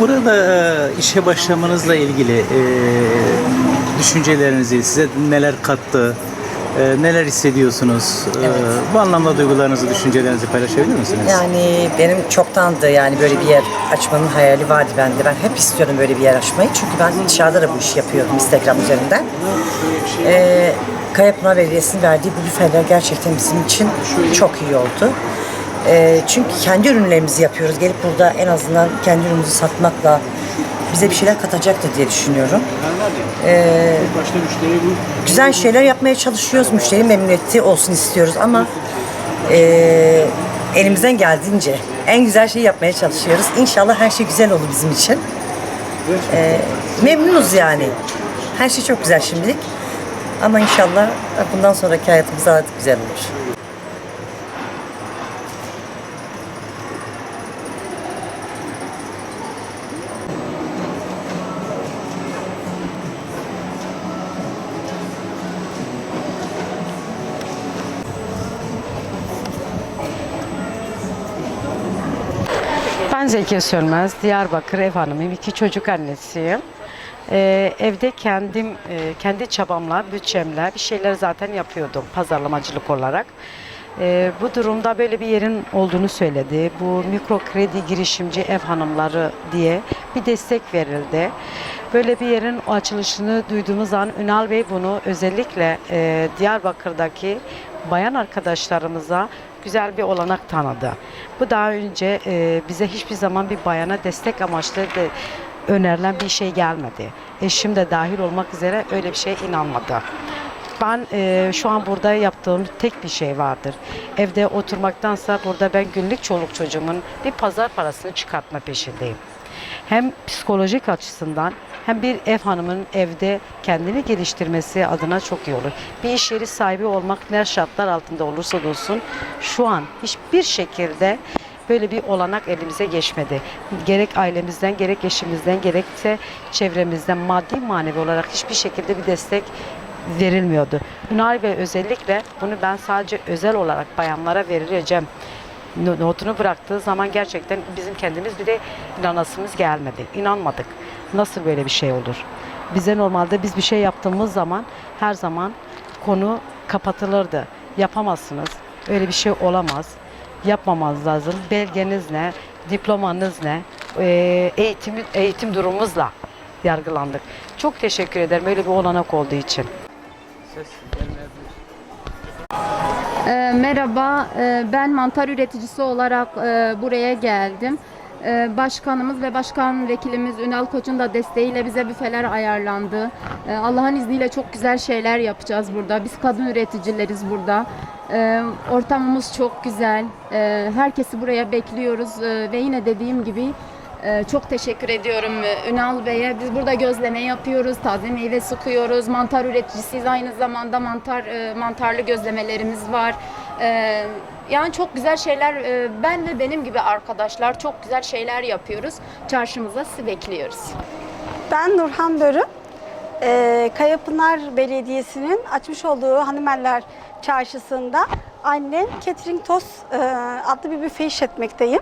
Burada e, işe başlamanızla ilgili e, düşüncelerinizi, size neler kattı, e, neler hissediyorsunuz? E, bu anlamda duygularınızı, düşüncelerinizi paylaşabilir misiniz? Yani benim çoktandı yani böyle bir yer açmanın hayali vardı bende. Ben hep istiyordum böyle bir yer açmayı. Çünkü ben dışarıda da bu işi yapıyordum Instagram üzerinden. Ee, Kayapınar Belediyesi'nin verdiği bu büfeler gerçekten bizim için çok iyi oldu. Ee, çünkü kendi ürünlerimizi yapıyoruz. Gelip burada en azından kendi ürünümüzü satmakla bize bir şeyler katacaktır diye düşünüyorum. Ee, güzel şeyler yapmaya çalışıyoruz. Müşteri memnuniyeti olsun istiyoruz ama eee, elimizden geldiğince en güzel şeyi yapmaya çalışıyoruz. İnşallah her şey güzel olur bizim için. Eee, memnunuz yani. Her şey çok güzel şimdilik. Ama inşallah bundan sonraki hayatımız daha güzel olur. Ben Zeki Sönmez, Diyarbakır ev hanımıyım, iki çocuk annesiyim. Ee, evde kendim, e, kendi çabamla, bütçemle bir şeyler zaten yapıyordum pazarlamacılık olarak. Ee, bu durumda böyle bir yerin olduğunu söyledi. Bu mikro kredi girişimci ev hanımları diye bir destek verildi. Böyle bir yerin açılışını duyduğumuz an Ünal Bey bunu özellikle e, Diyarbakır'daki bayan arkadaşlarımıza güzel bir olanak tanıdı. Bu daha önce e, bize hiçbir zaman bir bayana destek amaçlı de önerilen bir şey gelmedi. Eşim de dahil olmak üzere öyle bir şeye inanmadı. Ben e, şu an burada yaptığım tek bir şey vardır. Evde oturmaktansa burada ben günlük çoluk çocuğumun bir pazar parasını çıkartma peşindeyim. Hem psikolojik açısından hem bir ev hanımının evde kendini geliştirmesi adına çok iyi olur. Bir iş yeri sahibi olmak ne şartlar altında olursa olsun şu an hiçbir şekilde böyle bir olanak elimize geçmedi. Gerek ailemizden, gerek eşimizden, gerekse çevremizden maddi manevi olarak hiçbir şekilde bir destek verilmiyordu. Ünal Bey özellikle bunu ben sadece özel olarak bayanlara vereceğim no- notunu bıraktığı zaman gerçekten bizim kendimiz bir de inanasımız gelmedi. İnanmadık. Nasıl böyle bir şey olur? Bize normalde biz bir şey yaptığımız zaman her zaman konu kapatılırdı. Yapamazsınız. Öyle bir şey olamaz. Yapmamanız lazım. Belgeniz ne? Diplomanız ne? Ee, eğitim, eğitim durumumuzla yargılandık. Çok teşekkür ederim öyle bir olanak olduğu için. Ee, merhaba, ee, ben mantar üreticisi olarak e, buraya geldim. Ee, Başkanımız ve başkan vekilimiz Ünal Koç'un da desteğiyle bize büfeler ayarlandı. Ee, Allah'ın izniyle çok güzel şeyler yapacağız burada. Biz kadın üreticileriz burada. Ee, Ortamımız çok güzel. Ee, Herkesi buraya bekliyoruz Ee, ve yine dediğim gibi Çok teşekkür ediyorum e, Ünal Bey'e. Biz burada gözleme yapıyoruz, taze meyve sıkıyoruz. Mantar üreticisiyiz. Aynı zamanda mantar e, mantarlı gözlemelerimiz var. Ee, Yani çok güzel şeyler, e, ben ve benim gibi arkadaşlar çok güzel şeyler yapıyoruz. Çarşımıza sizi bekliyoruz. Ben Nurhan Börü. Ee, Kayapınar Belediyesi'nin açmış olduğu Hanımeller Çarşısı'nda annem Catering Toz adlı bir büfe işletmekteyim.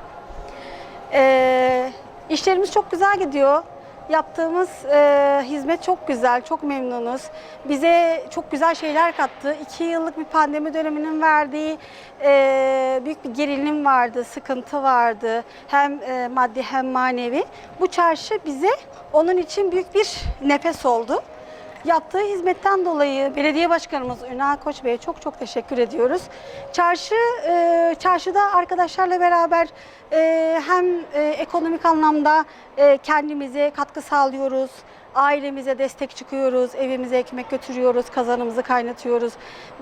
Ee, işlerimiz çok güzel gidiyor. Yaptığımız e, hizmet çok güzel, çok memnunuz. Bize çok güzel şeyler kattı. İki yıllık bir pandemi döneminin verdiği e, büyük bir gerilim vardı, sıkıntı vardı. Hem e, maddi hem manevi. Bu çarşı bize onun için büyük bir nefes oldu. Yaptığı hizmetten dolayı belediye başkanımız Ünal Koç Bey'e çok çok teşekkür ediyoruz. Çarşı, e, çarşıda arkadaşlarla beraber e, hem e, ekonomik anlamda e, kendimize katkı sağlıyoruz. Ailemize destek çıkıyoruz, evimize ekmek götürüyoruz, kazanımızı kaynatıyoruz.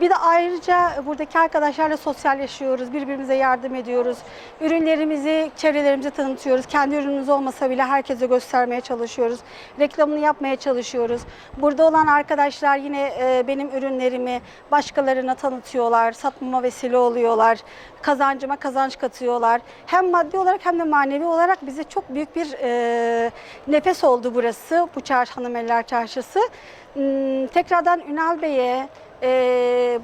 Bir de ayrıca buradaki arkadaşlarla sosyalleşiyoruz, birbirimize yardım ediyoruz. Ürünlerimizi çevrelerimize tanıtıyoruz. Kendi ürünümüz olmasa bile herkese göstermeye çalışıyoruz. Reklamını yapmaya çalışıyoruz. Burada olan arkadaşlar yine e, benim ürünlerimi başkalarına tanıtıyorlar, satmama vesile oluyorlar, kazancıma kazanç katıyorlar. Hem maddi olarak hem de manevi olarak bize çok büyük bir e, nefes oldu burası, bu çarşı Hanımeller Çarşısı. Hmm, Tekrardan Ünal Bey'e, e,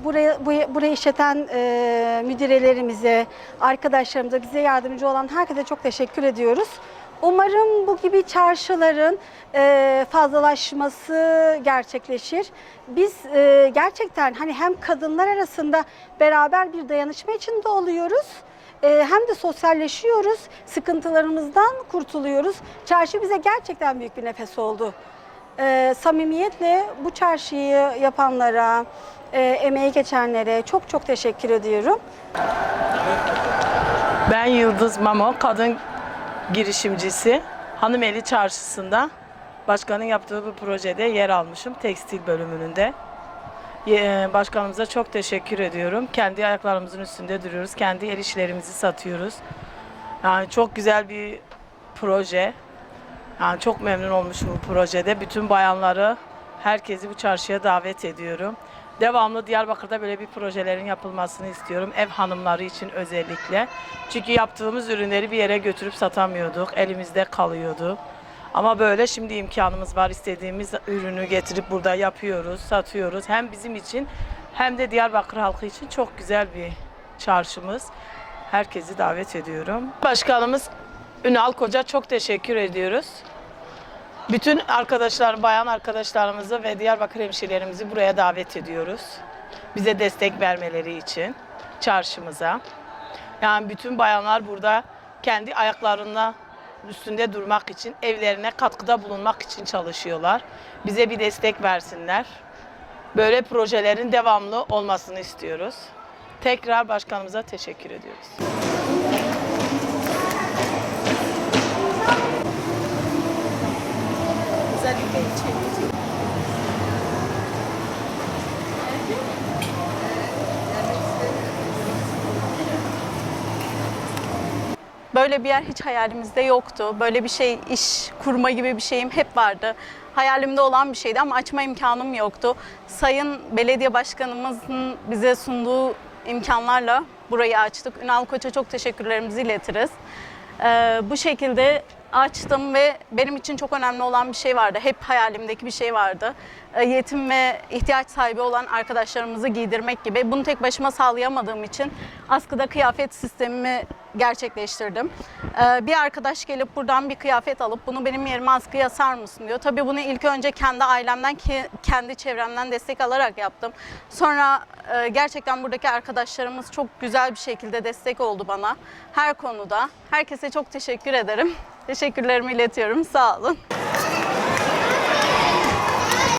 buraya, bu- burayı işleten e, müdirelerimize, arkadaşlarımıza, bize yardımcı olan herkese çok teşekkür ediyoruz. Umarım bu gibi çarşıların e, fazlalaşması gerçekleşir. Biz e, gerçekten hani hem kadınlar arasında beraber bir dayanışma içinde oluyoruz. e, hem de sosyalleşiyoruz, sıkıntılarımızdan kurtuluyoruz. Çarşı bize gerçekten büyük bir nefes oldu. E, samimiyetle bu çarşıyı yapanlara, e, emeği geçenlere çok çok teşekkür ediyorum. Ben Yıldız Mamo, kadın girişimcisi. Hanımeli Çarşısı'nda başkanın yaptığı bu projede yer almışım tekstil bölümünde. Ye- Başkanımıza çok teşekkür ediyorum. Kendi ayaklarımızın üstünde duruyoruz. Kendi el işlerimizi satıyoruz. Yani çok güzel bir proje. Yani çok memnun olmuşum bu projede. Bütün bayanları, herkesi bu çarşıya davet ediyorum. Devamlı Diyarbakır'da böyle bir projelerin yapılmasını istiyorum. Ev hanımları için özellikle. Çünkü yaptığımız ürünleri bir yere götürüp satamıyorduk. Elimizde kalıyordu. Ama böyle şimdi imkanımız var. İstediğimiz ürünü getirip burada yapıyoruz, satıyoruz. Hem bizim için hem de Diyarbakır halkı için çok güzel bir çarşımız. Herkesi davet ediyorum. Başkanımız Ünal Koca çok teşekkür ediyoruz. Bütün arkadaşlar, bayan arkadaşlarımızı ve Diyarbakır hemşirelerimizi buraya davet ediyoruz. Bize destek vermeleri için çarşımıza. Yani bütün bayanlar burada kendi ayaklarına üstünde durmak için, evlerine katkıda bulunmak için çalışıyorlar. Bize bir destek versinler. Böyle projelerin devamlı olmasını istiyoruz. Tekrar başkanımıza teşekkür ediyoruz. Böyle bir yer hiç hayalimizde yoktu. Böyle bir şey, iş kurma gibi bir şeyim hep vardı. Hayalimde olan bir şeydi ama açma imkanım yoktu. Sayın Belediye Başkanımızın bize sunduğu imkanlarla burayı açtık. Ünal Koç'a çok teşekkürlerimizi iletiriz. Ee, bu şekilde açtım ve benim için çok önemli olan bir şey vardı. Hep hayalimdeki bir şey vardı. Ee, yetim ve ihtiyaç sahibi olan arkadaşlarımızı giydirmek gibi. Bunu tek başıma sağlayamadığım için askıda kıyafet sistemimi gerçekleştirdim. Ee, bir arkadaş gelip buradan bir kıyafet alıp bunu benim yerime askıya asar mısın diyor. Tabii bunu ilk önce kendi ailemden, ki- kendi çevremden destek alarak yaptım. Sonra e, gerçekten buradaki arkadaşlarımız çok güzel bir şekilde destek oldu bana her konuda. Herkese çok teşekkür ederim. Teşekkürlerimi iletiyorum. Sağ olun.